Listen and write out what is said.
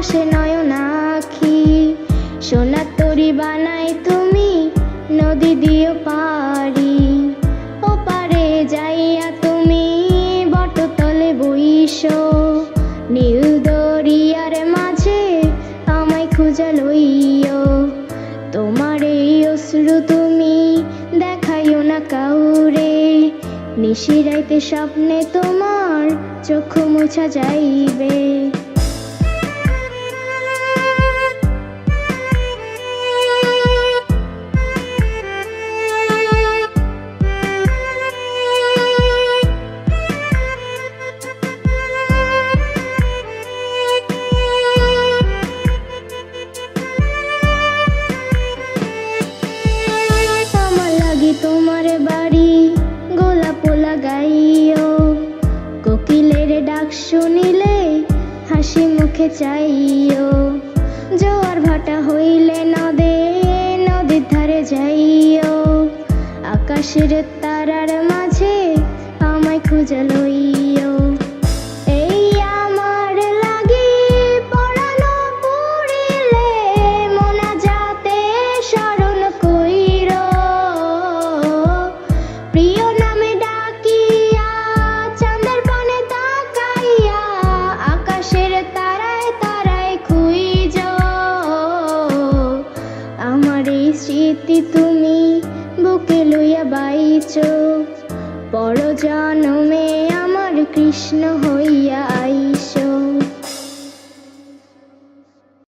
বসে নয়নাখি সোনার তরি বানাই তুমি, নদী দিও পারি ও পারে যাইয়া তুমি, বটতলে বইস। নীল দরিয়ার মাঝে আমায় খুঁজা লইও। তোমার এই অশ্রু তুমি দেখাইও না কাউরে। নিশিরাইতে স্বপ্নে তোমার চক্ষু মুছা যাইবে। শুনিলে হাসি মুখে চাইও। জোয়ার ভাটা হইলে নদে নদীর ধারে যাইও। আকাশের তারার মাঝে আমায় খুঁজে লইও। স্মৃতি তুমি বুকে লইয়া বাইছ। পর জনমে আমার কৃষ্ণ হইয়া